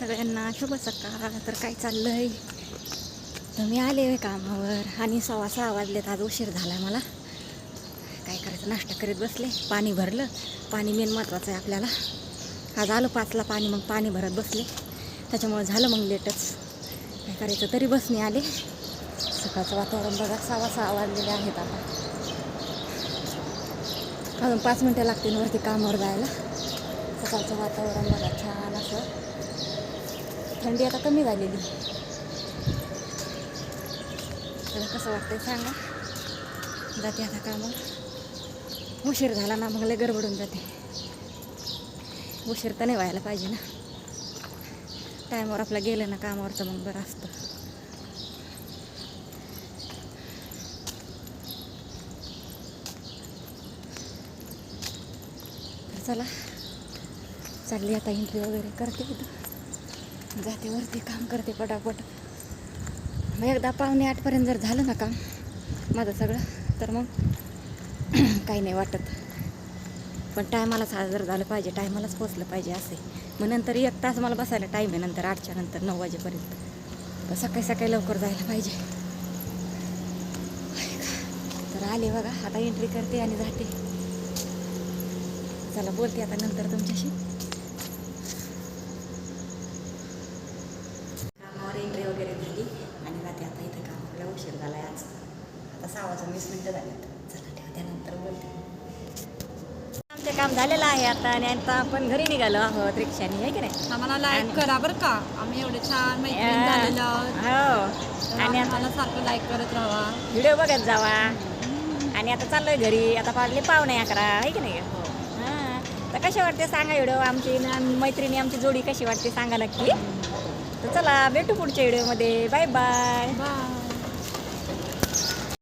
सगळ्यांना शुभ सकाळ. तर काय चाललंय? तर मी आले कामावर आणि सव्वा सहा वाजलेत आज उशीर झाला मला. काय करायचं? नाश्ता करीत बसले पाणी भरलं. पाणी मेन महत्त्वाचं आहे आपल्याला. आज आलं पाचला पाणी मग पाणी भरत बसले. त्याच्यामुळे झालं मग लेटच. काय करायचं? तरी बसने आले. सकाळचं वातावरण बघा सव्वा सहा वाजलेले आहेत आता. अजून पाच मिनटं लागतील वरती कामावर जायला. सकाळचं वातावरण बघा छान असं. थंडी आता कमी झालेली. त्याला कसं वाटतंय सांगा? जाते आता कामावर उशीर झाला ना मग लय गडबडून जाते. उशीर तर नाही व्हायला पाहिजे ना. टायमावर आपलं गेलं ना कामावरचं मग बरं असतं. चला. चालली आता एंट्री वगैरे. करते इथं. जाते वरती काम करते पटापट. मग एकदा पावणे आठपर्यंत जर झालं ना काम माझं सगळं तर मग काही नाही वाटत. पण टायमालाच हजर झालं पाहिजे टायमालाच पोचलं पाहिजे असे. मग नंतर एक तास मला बसायला टाईम आहे नंतर आठच्या नंतर नऊ वाजेपर्यंत. सकाळी सकाळी लवकर जायला पाहिजे. तर आले बघा आता एंट्री करते आणि जाते. चला बोलते आता नंतर तुमच्याशी कामावर एंट्री वगैरे झाली आणि जाते आता इथे कामाला उशीर झाला आज आता सहा वाजून वीस मिनटं झाल्यात चला ठेवते नंतर बोलते. आमचं काम झालेलं आहे आता आणि आता आपण घरी निघालो आहोत रिक्षाने आहे की नाही? आम्हाला लाईक करा बरं का. आम्ही एवढे छान मैत्रीण हो. आणि आता आम्हाला सारखं लाईक करत राहा. व्हिडिओ बघत जावा. आणि आता चाललोय घरी. आता पाडले पाहुणे अकरा आहे की नाही? हां. तर कशी वाटते सांगा व्हिडिओ? आमची मैत्रिणी आमची जोडी कशी वाटते सांगा नक्की? तर चला भेटू पुढच्या व्हिडिओमध्ये. Bye bye. बाय.